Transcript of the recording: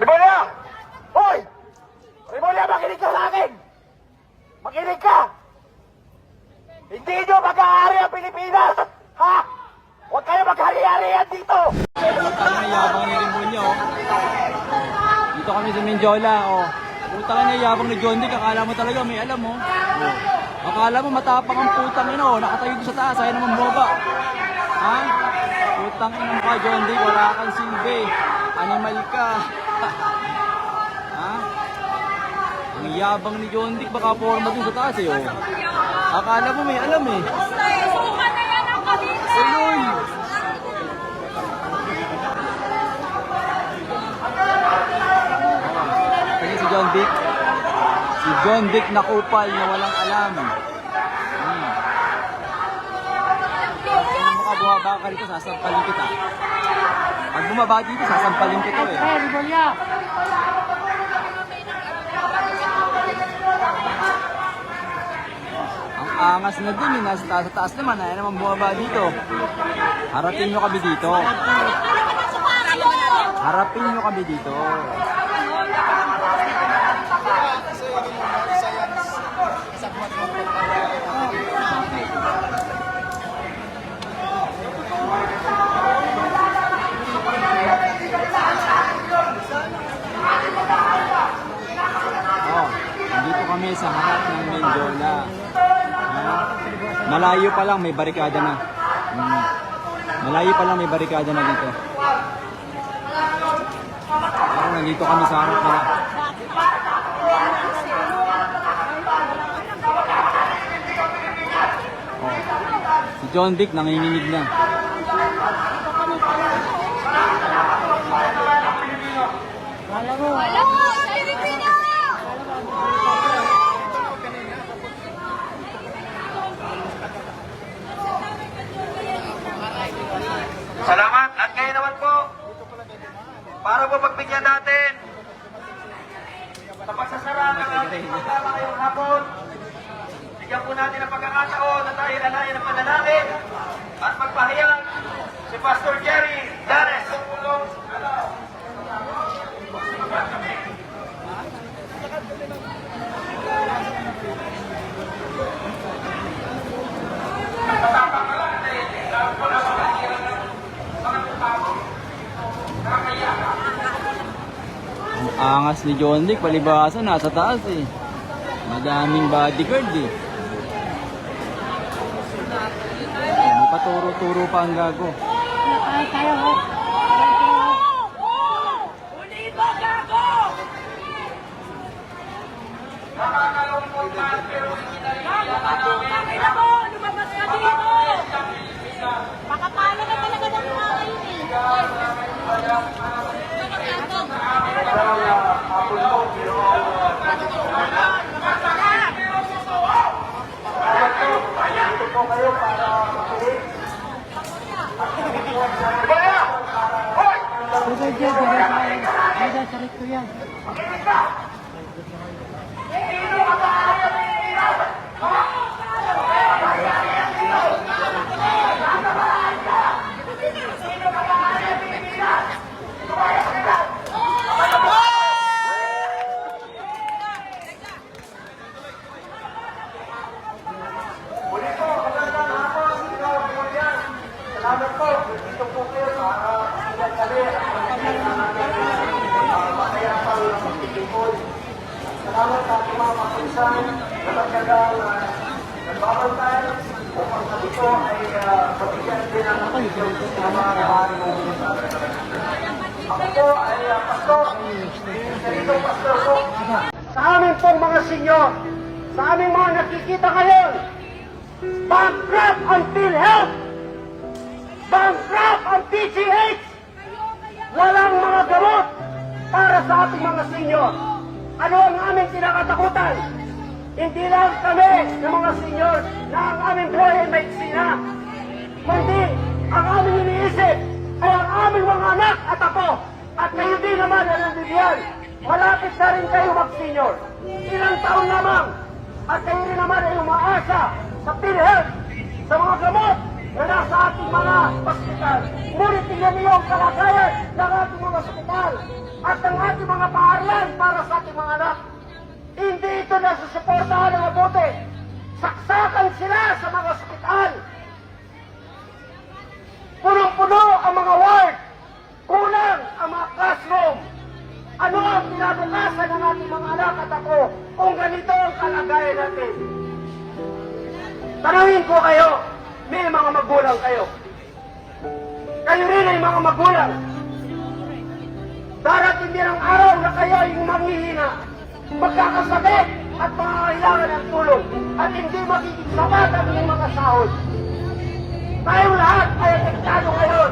Rimulya! Hoy! Rimulya, makinig ka sa akin! Makinig ka! Hindi nyo mag-aari ang Pilipinas! Ha? Huwag kayo maghari-harihan dito! Yabang ni Rimulyo. Dito kami sa Menjola, oh. Putang na yabang ni John Dick, akala mo talaga may alam, oh. oh. Akala mo matapang ang putang ina, oh. Nakatayo sa taas, ayaw naman boba. Ha? Putang ina mo ka, John Dick, wala kang silbi. Animal ka. Ha? Ang yabang ni John Dick, baka forma doon sa taas, eh, oh. Akala mo may alam, eh. Uloy! Kaya si John Dick. Si John Dick na kupal na walang alam. Hmm. Kung mukha bumaba ka rito, sasampalin kita. Pag bumaba dito, sasampalin kita eh. Eh, Ribolya! Ang angas na dun eh, nasa taas, taas naman, ayaw naman bumaba dito. Harapin nyo kami dito. Harapin nyo kami dito. Oh, nandito kami sa harap ng Mendola. Ha? Malayo pa lang, may barikada na. Hmm. Malayo pa lang, may barikada na dito. Pero nandito kami sa harap nila. Oh. Si John Dick nanginginig na. Alam mo, Pilipino! Salamat. At ngayon naman po, para po pagbigyan natin sa pagsasara ng ating programa ngayong hapon, bigyan po natin ang pagkakataon na tayo lalayan ng panalangin at magpahayag si Pastor Jerry Dares. Ang angas ni John Dick, palibasa nasa taas eh. Madaming bodyguard eh. Oh, may paturo-turo pa ang gago. Ay, tayo ho. Makapalo ka talaga ng mga kayo eh. Brother Jed, brother sa recto yan. Salamat po. Dito po kayo para ilan kami ang makayapang magtitipon. Salamat sa ating mga kapisan na magkagang nagbabantay upang sa ito ay uh, mabigyan din ang ng mga kahari ng Ako po ay uh, pastor. Ganito pastor po. Sa amin pong mga senyor, sa aming mga nakikita ngayon, bankrupt ang PhilHealth! Bankrupt ang PGH! Walang mga gamot para sa ating mga senyor. Ano ang aming kinakatakutan? Hindi lang kami ng mga senyor na ang aming buhay ay may eksina. Kundi ang aming iniisip ay ang aming mga anak at ako. At kayo din naman na nandibyan. Malapit na rin kayo mag-senyor. Ilang taon lamang. At kayo rin naman ay umaasa sa PhilHealth, sa mga gamot na nasa ating mga ospital. Ngunit tingnan niyo ang kalagayan ng ating mga ospital. at ng ating mga paaralan para sa ating mga anak. Hindi ito nasusuportahan ng mabuti. Saksakan sila sa mga ospital. Punong-puno ang mga ward. Kulang ang mga classroom. Ano ang pinabukasan ng ating mga anak at ako kung ganito ang kalagayan natin? Tanungin ko kayo, may mga magulang kayo. Kayo rin ay mga magulang. Darating din ang araw na kayo ay manghihina, magkakasakit, at makakailangan ng tulong, at hindi magiging sapat ang inyong mga sahod. Tayong lahat ay apektado ngayon